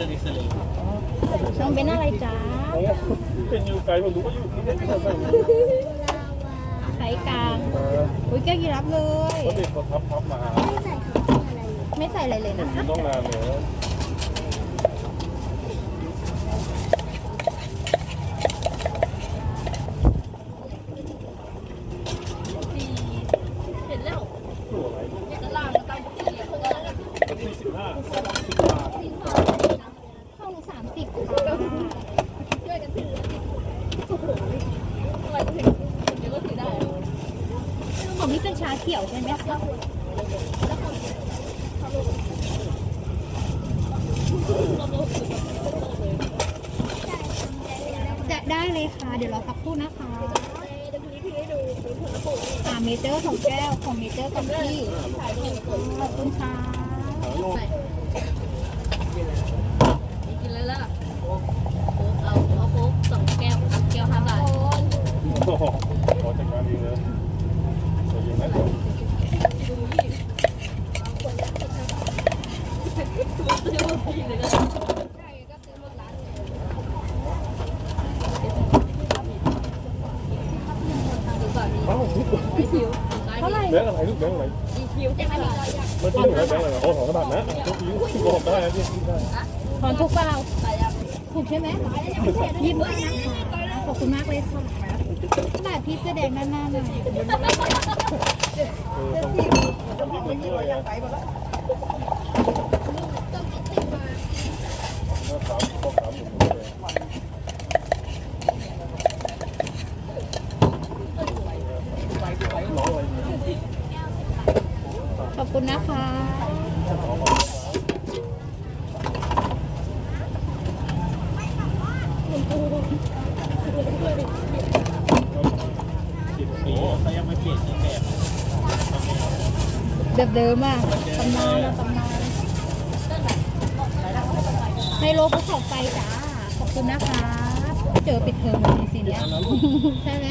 น้องเป็นอะไรจ๊ะเป็นยูไกผมรู้ว่ายูที่นี่เขาสั่งไซส์กลางอุ้ยแก้วยีรับเลยเขาเด็กเขาทับทับมา ไม่ใส่อะไรเลยนะคะต้องนานเลย เห็นแล้ว ตัวอะไร ตลาดมันตั้งเสียเขาแล้ว สี่สิบห้าสิบบาท ข้าวหนูสามสิบ ช่วยกันถืออะไรก็ถือเดี๋ยวก็ถือได้ ของนี่เป็นชาเขียวใช่ไหมคะจะได้เลยค่ะ เดี๋ยวรอสักครู่นะคะอ่าเมเจอร์ของแก้วของเมเจอร์กับพี่ขอบคุณค่ะหาโลกินเลยล่ะโค้กเอาเอาโค้กสองแก้วแก้วห้าบาท ขอจัดการเองเลยแต่ยังไงก่อน ซื้อมาพี่ เลยก็เอ้าอีคิวเท่าไหร่แบงค์อะไรลูกแบงค์อะไรอีคิวแค่ไหนเมื่อกี้หนูได้แบงค์อะไรโอ้สองกระดาษนะทุกยิ้มโกหกได้นะที่ได้ถอนทุกเปล่าถูกใช่ไหมยิ้มด้วยนะขอบคุณมากเลยค่ะหน้าพี่เสื้อแดงด้านหน้าหน่อยเออต้องต้องที่เหมือนด้วยนะถ้าสามข้อสามหนึ่งเลย ขอบ คุณนะคะโอ้เขายังไม่เปลี่ยนที่แบบแบบเดิมอะตำนานอะตำนานไฮโลภูเขาไฟจ้า ขอบคุณนะคะเจอปิดเทอมเลยสิเนี้ยใช่ไหม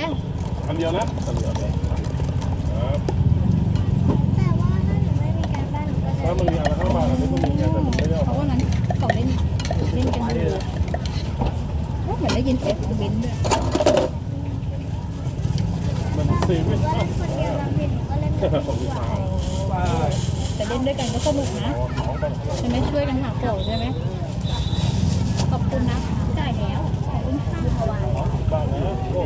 อันเดียวนะอันเดียวเลย แต่เล่นด้วยกันก็สนุกนะน้องต้องใช่ไหมช่วยกันหาของใช่ไหมขอบคุณนะจ่ายแล้วขอบคุณค่ะบ้านนะโอ้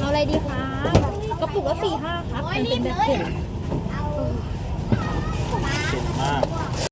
เอาอะไรดีคะกระปุกละสี่ห้าครับมันเป็นแบบเข็มเก่งมาก